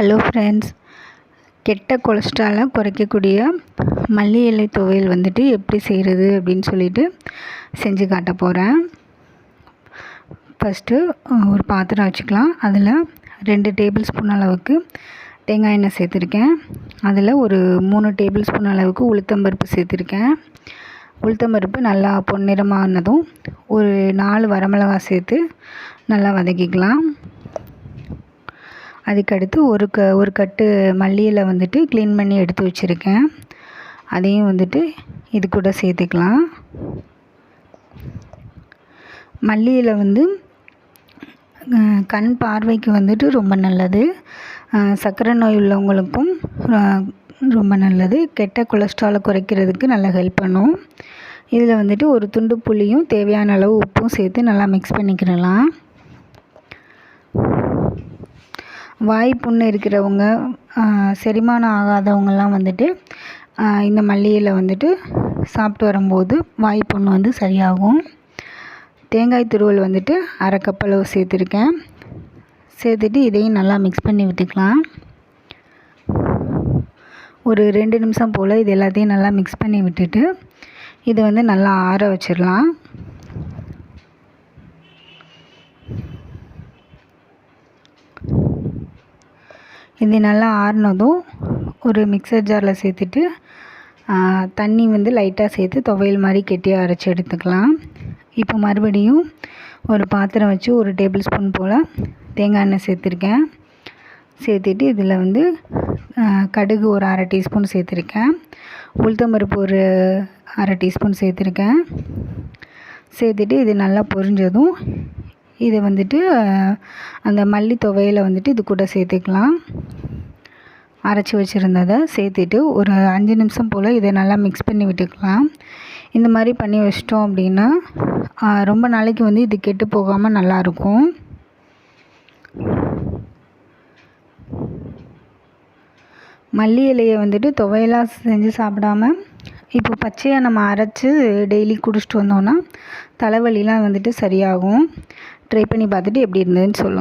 Hello friends கெட்ட கொலஸ்ட்ராலை குறைக்கக்கூடிய மல்லி இலை துவையல் வந்துட்டு எப்படி செய்கிறது அப்படின்னு சொல்லிட்டு செஞ்சு காட்ட போகிறேன் ஃபஸ்ட்டு ஒரு பாத்திரம் வச்சுக்கலாம். அதில் ரெண்டு டேபிள் ஸ்பூன் அளவுக்கு தேங்காய் எண்ணெய் சேர்த்துருக்கேன். அதில் ஒரு மூணு டேபிள் ஸ்பூன் அளவுக்கு உளுத்தம்பருப்பு சேர்த்துருக்கேன். உளுத்தம்பருப்பு நல்லா பொன்னிறமானதும் ஒரு நாலு வரமிளகா சேர்த்து நல்லா வதக்கிக்கலாம். அதுக்கடுத்து ஒரு க ஒரு கட்டு மல்லியில் வந்துட்டு க்ளீன் பண்ணி எடுத்து வச்சுருக்கேன். அதையும் வந்துட்டு இது கூட சேர்த்துக்கலாம். மல்லியில் வந்து கண் பார்வைக்கு வந்துட்டு ரொம்ப நல்லது. சர்க்கரை நோய் உள்ளவங்களுக்கும் ரொம்ப நல்லது. கெட்ட கொலஸ்ட்ராலை குறைக்கிறதுக்கு நல்லா ஹெல்ப் பண்ணும். இதில் வந்துட்டு ஒரு துண்டு புளியும் தேவையான அளவு உப்பும் சேர்த்து நல்லா மிக்ஸ் பண்ணிக்கிறலாம் வாய் புண்ணு இருக்கிறவங்க செரிமானம் ஆகாதவங்கள்லாம் வந்துட்டு இந்த மல்லியில் வந்துட்டு சாப்பிட்டு வரும்போது வாய் புண்ணு வந்து சரியாகும். தேங்காய் துருவல் வந்துட்டு அரை கப் அளவு சேர்த்துருக்கேன். சேர்த்துட்டு இதையும் நல்லா மிக்ஸ் பண்ணி விட்டுக்கலாம். ஒரு ரெண்டு நிமிஷம் போல் இது எல்லாத்தையும் நல்லா மிக்ஸ் பண்ணி விட்டுட்டு இது வந்து நல்லா ஆற வச்சிடலாம். இது நல்லா ஆறுனதும் ஒரு மிக்சர் ஜாரில் சேர்த்துட்டு தண்ணி வந்து லைட்டாக சேர்த்து துவையல் மாதிரி கெட்டியாக அரைச்சி எடுத்துக்கலாம். இப்போ மறுபடியும் ஒரு பாத்திரம் வச்சு ஒரு டேபிள் ஸ்பூன் போல் தேங்காய் எண்ணெய் சேர்த்துருக்கேன். சேர்த்துட்டு இதில் வந்து கடுகு ஒரு அரை டீஸ்பூன் சேர்த்துருக்கேன். உளுத்தம்பருப்பு ஒரு அரை டீஸ்பூன் சேர்த்துருக்கேன். சேர்த்துட்டு இது நல்லா பொரிஞ்சதும் இதை வந்துட்டு அந்த மல்லி துவையில் வந்துட்டு இது கூட சேர்த்துக்கலாம். அரைச்சி வச்சுருந்ததை சேர்த்துட்டு ஒரு அஞ்சு நிமிஷம் போல் இதை நல்லா மிக்ஸ் பண்ணி விட்டுக்கலாம். இந்த மாதிரி பண்ணி வச்சிட்டோம் அப்படின்னா ரொம்ப நாளைக்கு வந்து இது கெட்டு போகாமல் நல்லாயிருக்கும் மல்லி இலையை வந்துட்டு துவையலாக செஞ்சு சாப்பிடாம இப்போ பச்சையாக நம்ம அரைச்சி டெய்லி குடிச்சிட்டு வந்தோன்னா தலைவலிலாம் வந்துட்டு சரியாகும். ட்ரை பண்ணி பார்த்துட்டு எப்படி இருந்ததுன்னு சொல்லுங்கள்